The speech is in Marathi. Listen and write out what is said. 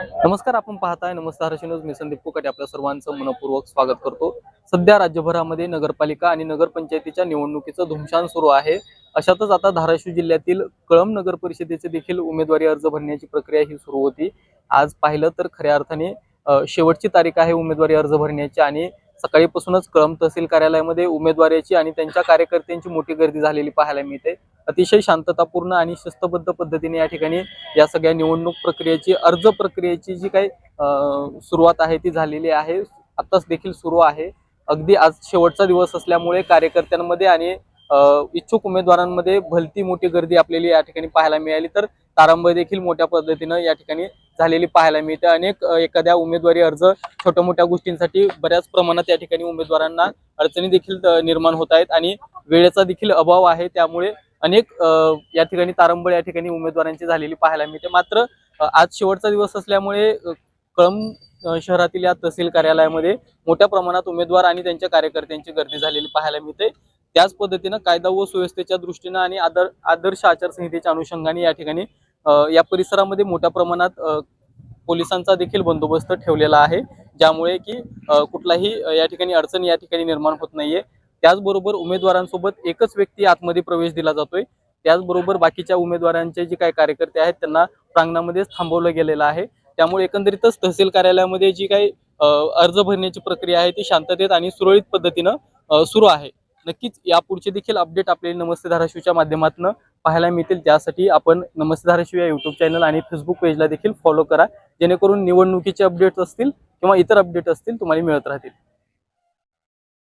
नमस्कार आपण पाहताय नमस्कार न्यूज मी संदीप कुकाटे आपल्या सर्वांचं मनपूर्वक स्वागत करतो. सध्या राज्यभरामध्ये नगरपालिका आणि नगरपंचायतीच्या निवडणुकीचं धुमशान सुरू आहे. अशातच आता धाराशिव जिल्ह्यातील कळंब नगर परिषदेचे देखील उमेदवारी अर्ज भरण्याची प्रक्रिया ही सुरू होती. आज पाहिलं तर खऱ्या अर्थाने शेवटची तारीख आहे उमेदवारी अर्ज भरण्याची आणि सकाळीपासूनच कळम तहसील कार्यालयामध्ये उमेदवाराची आणि त्यांच्या कार्यकर्त्यांची मोठी गर्दी झालेली पाहायला मिळते. अतिशय शांततापूर्ण आणि शिस्तबद्ध पद्धतीने या ठिकाणी या सगळ्या निवडणूक प्रक्रियेची अर्ज प्रक्रियेची जी काही सुरुवात आहे ती झालेली आहे. आताच देखील सुरू आहे. अगदी आज शेवटचा दिवस असल्यामुळे कार्यकर्त्यांमध्ये आणि इच्छुक उमेदवारांमध्ये भलती मोठी गर्दी आपल्याला या ठिकाणी पाहायला मिळाली. तर तारांबळ देखील मोठ्या पद्धतीनं या ठिकाणी झालेली पाहायला मिळते. अनेक एखाद्या उमेदवारी अर्ज छोट्या मोठ्या गोष्टींसाठी बऱ्याच प्रमाणात या ठिकाणी उमेदवारांना अडचणी देखील निर्माण होत आहेत आणि वेळेचा देखील अभाव आहे. त्यामुळे अनेक या ठिकाणी तारंबळ या ठिकाणी उमेदवारांची झालेली पाहायला मिळते. मात्र आज शेवटचा दिवस असल्यामुळे कळम शहरातील या तहसील कार्यालयामध्ये मोठ्या प्रमाणात उमेदवार आणि त्यांच्या कार्यकर्त्यांची गर्दी झालेली पाहायला मिळते. त्याच पद्धतीनं कायदा व सुव्यवस्थेच्या दृष्टीनं आणि आदर आदर्श आचारसंहितेच्या अनुषंगाने या ठिकाणी या परिसरामध्ये मोठ्या प्रमाणात पोलिसांचा देखील बंदोबस्त ठेवलेला आहे. ज्यामुळे की कुठलाही या ठिकाणी अडचण या ठिकाणी निर्माण होत नाहीये. त्याचबरोबर उमेदवारांसोबत एकच व्यक्ती आतमध्ये प्रवेश दिला जातोय. त्याचबरोबर बाकीच्या उमेदवारांचे जे काही कार्यकर्ते आहेत त्यांना प्रांगणामध्येच थांबवलं गेलेलं आहे. त्यामुळे एकंदरीतच तहसील कार्यालयामध्ये जी काही अर्ज भरण्याची प्रक्रिया आहे ती शांततेत आणि सुरळीत पद्धतीनं सुरू आहे. नक्कीच यापुढचे देखील अपडेट आपल्याला नमस्ते धाराशिवच्या माध्यमातून पाहायला मिळतील. त्यासाठी आपण नमस्ते धाराशिव या युट्यूब चॅनल आणि फेसबुक पेजला देखील फॉलो करा. जेणेकरून निवडणुकीचे अपडेट्स असतील किंवा इतर अपडेट असतील तुम्हाला मिळत राहतील.